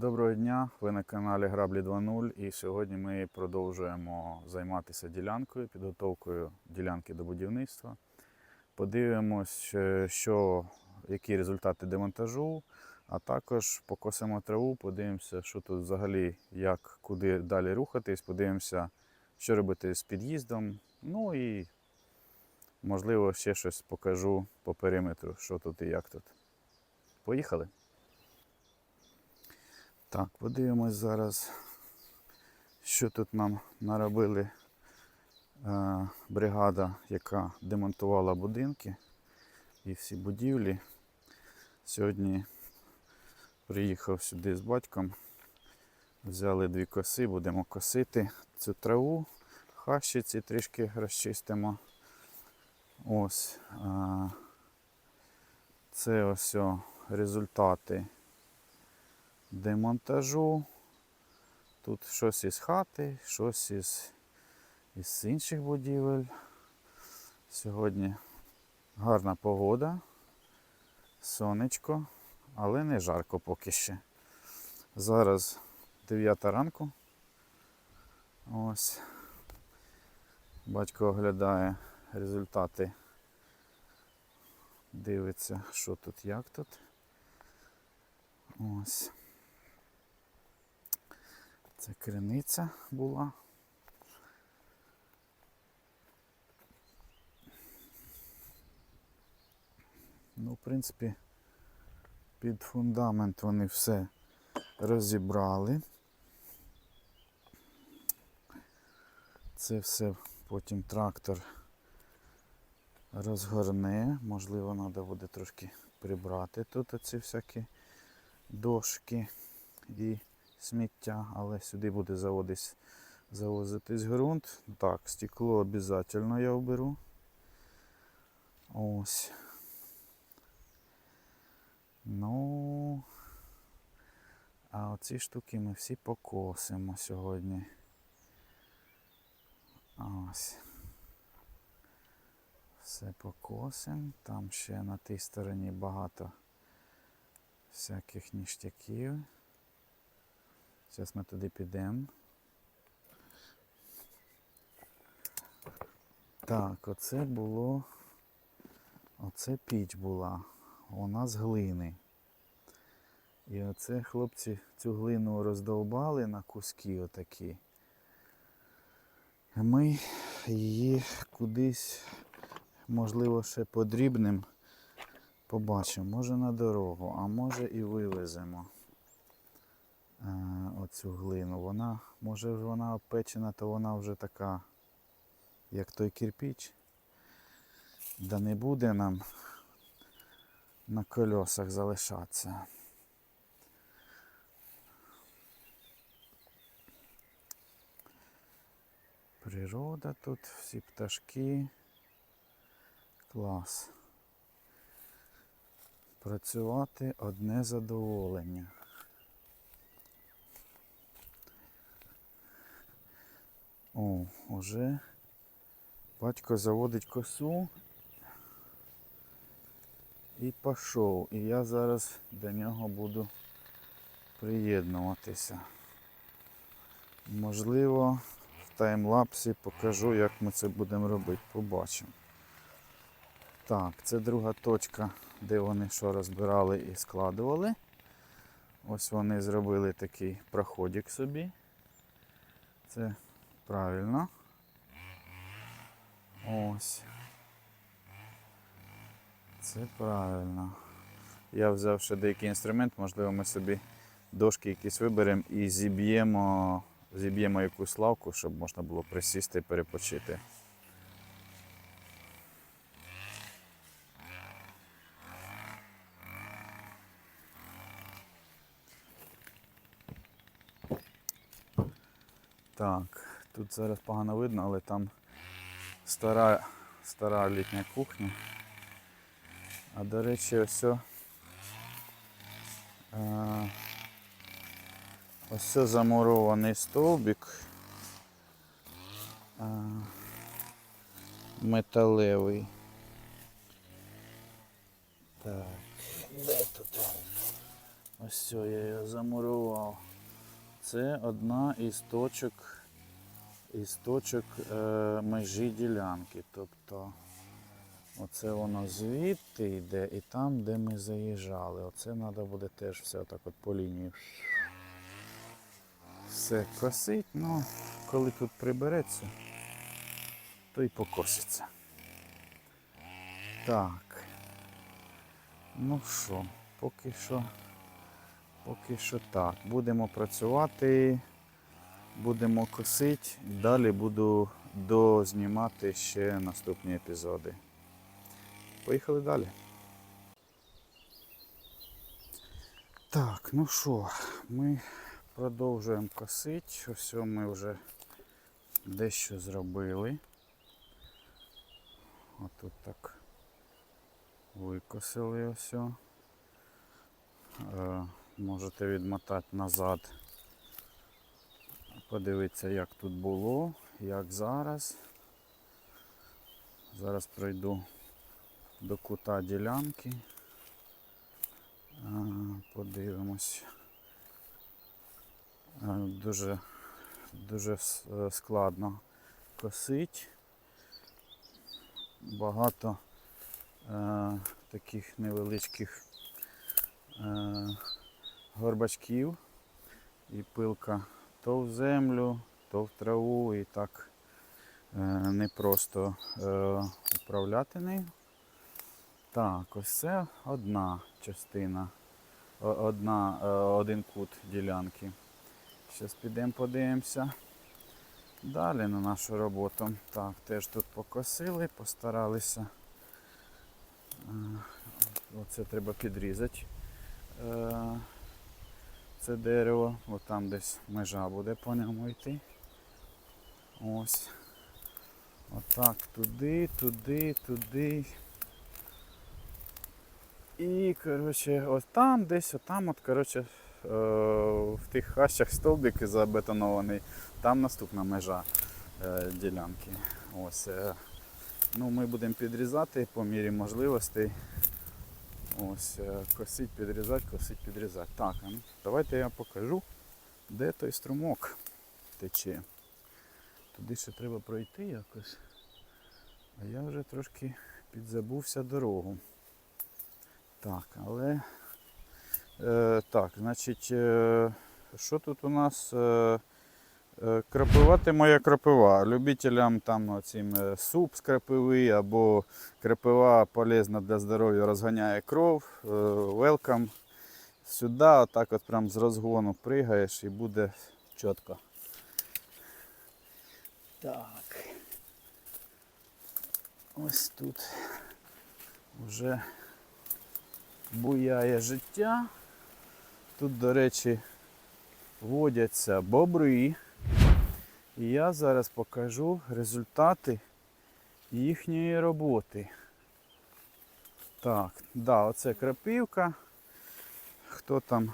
Доброго дня! Ви на каналі Граблі 2.0 і сьогодні ми продовжуємо займатися ділянкою, підготовкою ділянки до будівництва. Подивимось, е, що, які результати демонтажу, а також покосимо траву, подивимося, що тут взагалі, як, куди далі рухатись, подивимося, що робити з під'їздом. Ну і можливо ще щось покажу по периметру, що тут і як тут. Поїхали! Так, подивимось зараз, що тут нам наробили е, бригада, яка демонтувала будинки і всі будівлі. Сьогодні приїхав сюди з батьком, взяли дві коси, будемо косити цю траву, хащиці трішки розчистимо. Ось. Е, це ось результати демонтажу. Тут щось із хати, щось із, із інших будівель. Сьогодні гарна погода, сонечко, але не жарко поки ще. Зараз 9 ранку. Ось. Батько оглядає результати. Дивиться, що тут, як тут. Ось. Це криниця була. Ну, в принципі, під фундамент вони все розібрали. Це все потім трактор розгорне. Можливо, треба буде трошки прибрати тут оці всякі дошки і сміття, але сюди буде заводись, завозитись ґрунт. Так, стекло обов'язково я оберу. Ось. Ну, а оці штуки ми всі покосимо сьогодні. Ось. Все покосимо. Там ще на тій стороні багато всяких ніштяків. Зараз ми туди підемо. Так, оце було. Оце піч була. Вона з глини. І оце хлопці цю глину роздовбали на куски отакі. Ми її кудись, можливо, ще подрібним побачимо. Може на дорогу, а може і вивеземо оцю глину. Вона, може вона опечена, то вона вже така, як той кирпіч. Да не буде нам на кольосах залишатися. Природа тут, всі пташки. Клас. Працювати одне задоволення. О, уже батько заводить косу і пішов. І я зараз до нього буду приєднуватися. Можливо, в таймлапсі покажу, як ми це будемо робити. Побачимо. Так, це друга точка, де вони що розбирали і складували. Ось вони зробили такий проходик собі. Це правильно. Ось. Це правильно. Я взяв ще деякий інструмент, можливо, ми собі дошки якісь виберемо і зіб'ємо, зіб'ємо якусь лавку, щоб можна було присісти і перепочити. Так, тут зараз погано видно, але там стара, стара літня кухня. А до речі, ось. о, е, Ось о замурований стовбик. е, Металевий. Так, де тут? Ось я його замурував. Це одна із точок, із точок е, межі ділянки. Тобто оце воно звідти йде і там, де ми заїжджали. Оце треба буде теж все так от по лінії. Все косить, ну коли тут прибереться, то й покоситься. Так. Ну що, поки що. Поки що так. Будемо працювати, будемо косити. Далі буду дознімати ще наступні епізоди. Поїхали далі. Так, ну що, ми продовжуємо косити. Ось ми вже дещо зробили. Отут так викосили ось. Е, Можете відмотати назад, подивитися, як тут було, як зараз. Зараз пройду до кута ділянки. Подивимось. Дуже, дуже е, складно косить. Багато е, таких невеличких е, горбачків і пилка то в землю, то в траву і так е, не просто е, управляти нею. Так, ось це одна частина, одна, е, один кут ділянки. Зараз підемо подивимося. Далі на нашу роботу. Так, теж тут покосили, постаралися. Оце треба підрізати. Це дерево, от там десь межа буде по ньому йти. Ось. Отак, туди, туди, туди. І, коротше, от там десь, отам, от, коротше, е, в тих хащах стовбик забетонований, там наступна межа е, ділянки. Ось. е. Ну, ми будемо підрізати по мірі можливостей. Ось, е, косить, підрізати, косить, підрізати. Так, ну, давайте я покажу, де той струмок тече. Туди ще треба пройти якось. А я вже трошки підзабувся дорогу. Так, але е, так, значить, е, що тут у нас? Е, е, крапивати моя крапива. Любителям там цим е, суп з крапиви або крапива полезна для здоров'я, розганяє кров. Welcome. Сюди, отак от прям з розгону пригаєш і буде чітко. Так. Ось тут вже буяє життя. Тут, до речі, водяться бобри. І я зараз покажу результати їхньої роботи. Так, да, оце крапивка. Хто там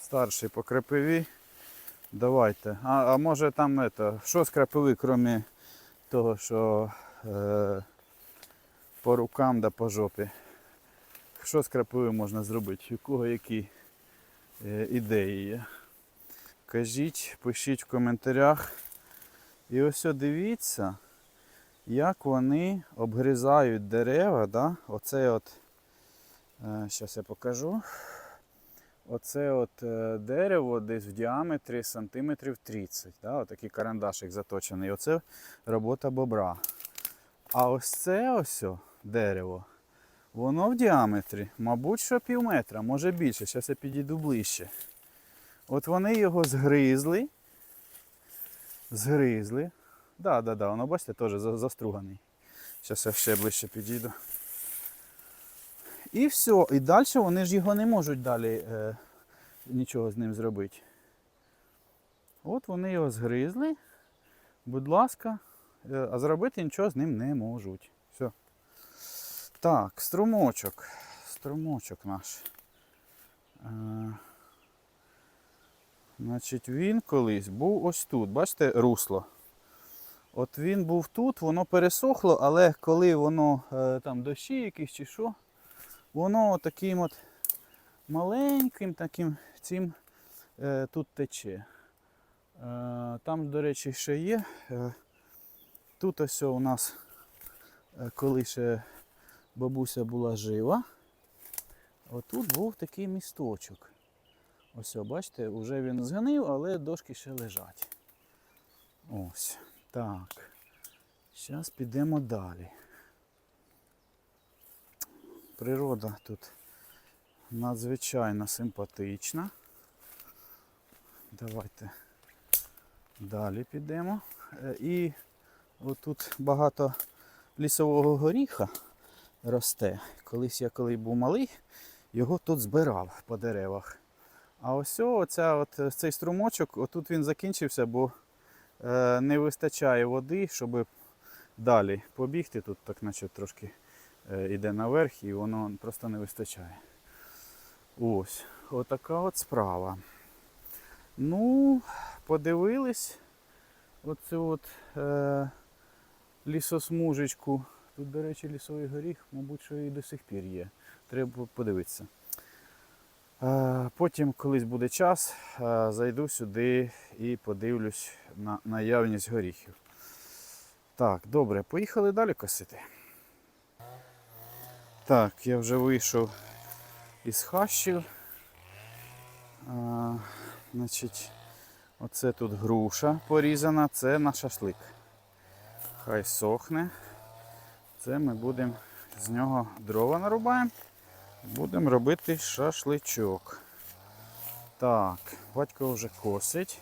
старший по крапиві? Давайте. А, а може там это, що з крапиви, крім того, що е, по рукам да по жопі? Що з крапиви можна зробити? У кого які е, ідеї є? Кажіть, пишіть в коментарях. І ось дивіться, як вони обгризають дерева. Да? Оце от, зараз я покажу. Оце от е, дерево десь в діаметрі сантиметрів 30. Да? Отакий карандашик заточений. Оце робота бобра. А ось це ось дерево, воно в діаметрі, мабуть, що пів метра, може більше. Зараз я підійду ближче. От вони його згризли. Згризли. Да, да, да, воно бачите, теж заструганий. Зараз я ще ближче підійду. І все. І далі вони ж його не можуть далі е, нічого з ним зробити. От вони його згризли. Будь ласка, е, а зробити нічого з ним не можуть. Все. Так, струмочок. Струмочок наш. Е, Значить, він колись був ось тут. Бачите, русло. От він був тут, воно пересохло, але коли воно е, там дощі якісь чи що, воно таким от маленьким таким цим е, тут тече. Е, там, до речі, ще є. Тут ось у нас, коли ще бабуся була жива, отут був такий місточок. Ось, бачите, вже він згнив, але дошки ще лежать. Ось. Так. Зараз підемо далі. Природа тут надзвичайно симпатична. Давайте далі підемо. Е, І отут багато лісового горіха росте. Колись я коли був малий, його тут збирав по деревах. А ось оця, от, е, цей струмочок, отут він закінчився, бо е, не вистачає води, щоб далі побігти. Тут так наче трошки е, іде наверх і воно просто не вистачає. Ось, отака от справа. Ну, подивились оцю от е, лісосмужечку. Тут, до речі, лісовий горіх, мабуть, що і до сих пір є. Треба подивитися. Е, Потім, колись буде час, е, зайду сюди і подивлюсь на наявність горіхів. Так, добре, поїхали далі косити. Так, я вже вийшов із хащів. А, значить, оце тут груша порізана, це на шашлик. Хай сохне. Це ми будемо з нього дрова нарубаємо. Будемо робити шашличок. Так, батько вже косить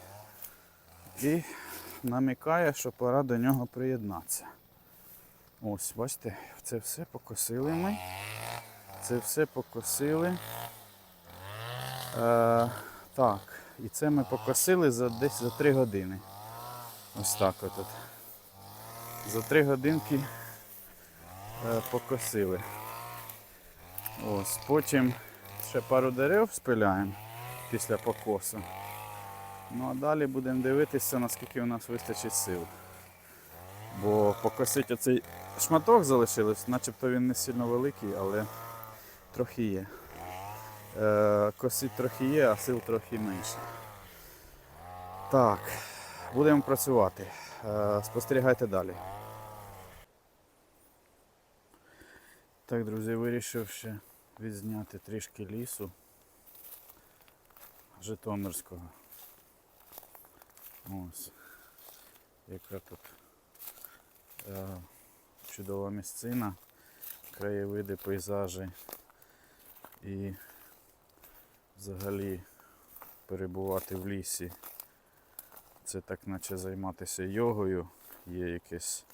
і намікає, що пора до нього приєднатися. Ось, бачите, це все покосили ми. Це все покосили. Е, так, і це ми покосили за десь за 3 години. Ось так от. За 3 годинки е, покосили. Ось, потім ще пару дерев спиляємо після покосу. Ну а далі будемо дивитися, наскільки у нас вистачить сил. Бо покосити оцей шматок залишилось, начебто він не сильно великий, але трохи є. Е, косить трохи є, а сил трохи менше. Так, будемо працювати. Е, спостерігайте далі. Так, друзі, вирішив ще відзняти трішки лісу Житомирського. Ось. Яка тут е, чудова місцина, краєвиди, пейзажі і взагалі перебувати в лісі. Це так наче займатися йогою, є якесь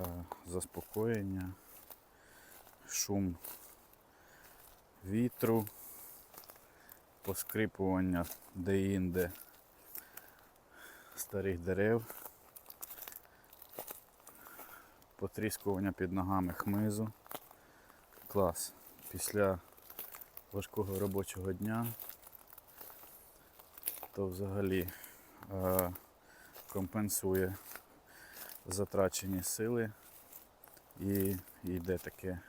е, заспокоєння, шум вітру, поскрипування де-інде старих дерев, потріскування під ногами хмизу. Клас. Після важкого робочого дня то взагалі е, компенсує затрачені сили і йде таке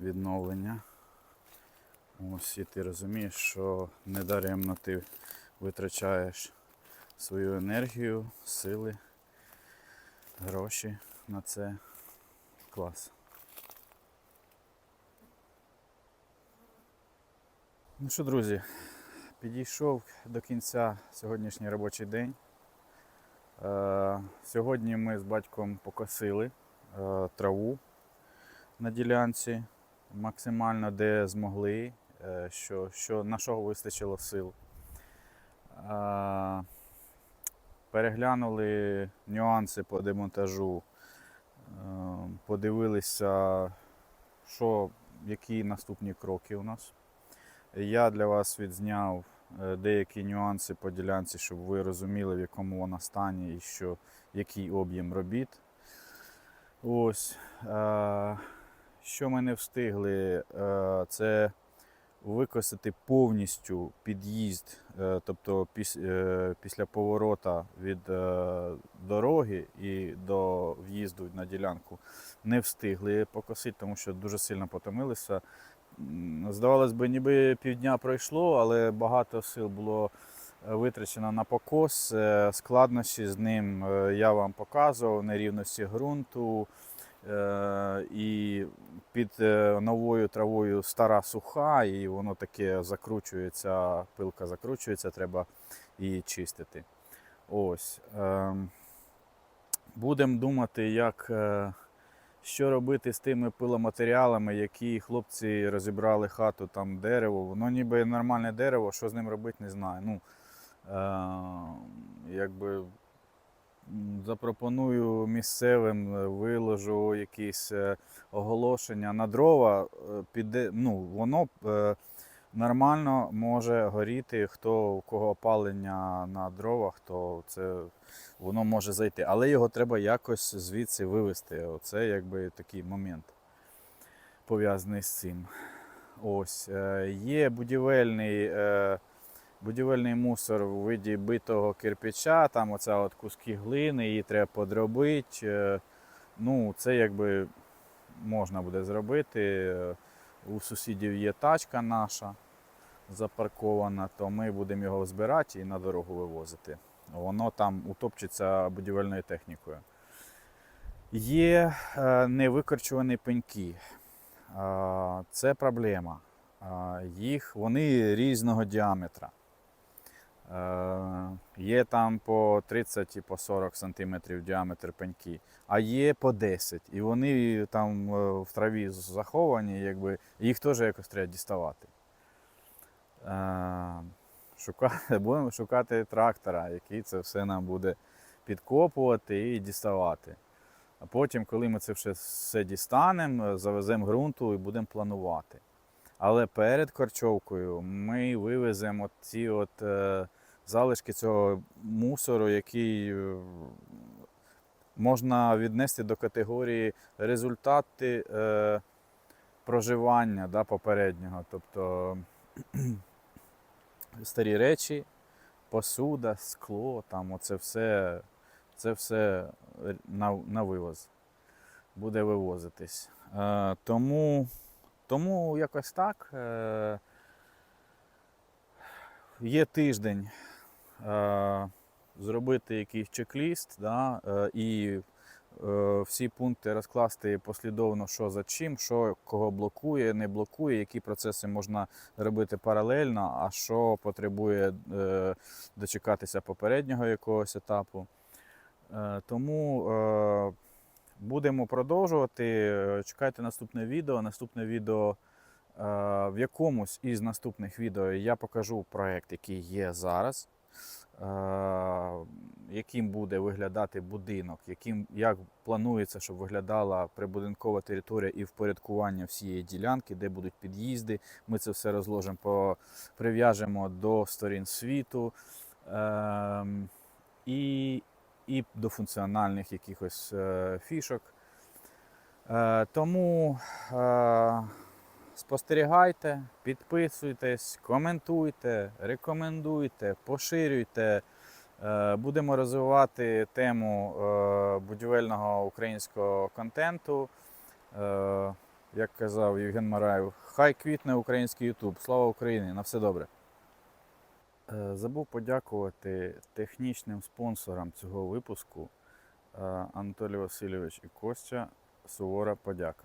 відновлення. Ось і ти розумієш, що недаремно ти витрачаєш свою енергію, сили, гроші на це. Клас. Ну що, друзі, підійшов до кінця сьогоднішній робочий день. Е, сьогодні ми з батьком покосили е, траву на ділянці максимально де змогли, що, що, на що вистачило сил. Е, переглянули нюанси по демонтажу, е, подивилися, що, які наступні кроки у нас. Я для вас відзняв е, деякі нюанси по ділянці, щоб ви розуміли, в якому вона стані і що, який об'єм робіт. Ось. Е, що ми не встигли, е, це викосити повністю під'їзд, е, тобто е, після поворота від е, дороги і до в'їзду на ділянку не встигли покосити, тому що дуже сильно потомилися. здавалось би, ніби півдня пройшло, але багато сил було витрачено на покос. Складнощі з ним я вам показував, нерівності ґрунту. Е, І під е, новою травою стара суха, і воно таке закручується, пилка закручується, треба її чистити. Ось. ем, Будемо думати, як, е, що робити з тими пиломатеріалами, які хлопці розібрали хату, там дерево. Воно ніби нормальне дерево, що з ним робити, не знаю. Ну, е, якби запропоную місцевим, е, виложу якісь е, оголошення на дрова, е, піде, ну, воно нормально може горіти, хто у кого опалення на дровах, то це воно може зайти. Але його треба якось звідси вивести. Оце якби такий момент пов'язаний з цим. Ось. Є будівельний, будівельний мусор у виді битого кирпича, там оця от куски глини, її треба подробити. Е, Ну, це якби можна буде зробити. Е, У сусідів є тачка наша запаркована, то ми будемо його збирати і на дорогу вивозити. Воно там утопчеться будівельною технікою. Є е, невикорчувані пеньки. Це проблема. Їх, вони різного діаметра. Е, Є там по 30 і по 40 см діаметр пеньки, а є по 10. І вони там е, в траві заховані, якби, їх теж якось треба діставати. Е, Шукати, будемо шукати трактора, який це все нам буде підкопувати і діставати. А потім, коли ми це все, все дістанемо, завеземо ґрунту і будемо планувати. Але перед корчовкою ми вивеземо ці от, залишки цього мусору, який е, можна віднести до категорії результати е, проживання да, попереднього. Тобто старі речі, посуда, скло, там оце все, це все на, на вивоз буде вивозитись. Е, тому, тому якось так. Е, є тиждень е, зробити якийсь чек-ліст да, е, і е, всі пункти розкласти послідовно, що за чим, що кого блокує, не блокує, які процеси можна робити паралельно, а що потребує е, дочекатися попереднього якогось етапу. Е, тому е, будемо продовжувати. Е, Чекайте наступне відео. Наступне відео. е, В якомусь із наступних відео я покажу проект, який є зараз, е, яким буде виглядати будинок, яким, як планується, щоб виглядала прибудинкова територія і впорядкування всієї ділянки, де будуть під'їзди. Ми це все розложимо, прив'яжемо до сторін світу. Ем, і, і до функціональних якихось е, фішок. Е, тому е, спостерігайте, підписуйтесь, коментуйте, рекомендуйте, поширюйте. Е, Будемо розвивати тему е, будівельного українського контенту. Е, Як казав Євген Мараєв, хай квітне український Ютуб. Слава Україні! На все добре! Забув подякувати технічним спонсорам цього випуску Анатолій Васильович і Костя. Сувора подяка.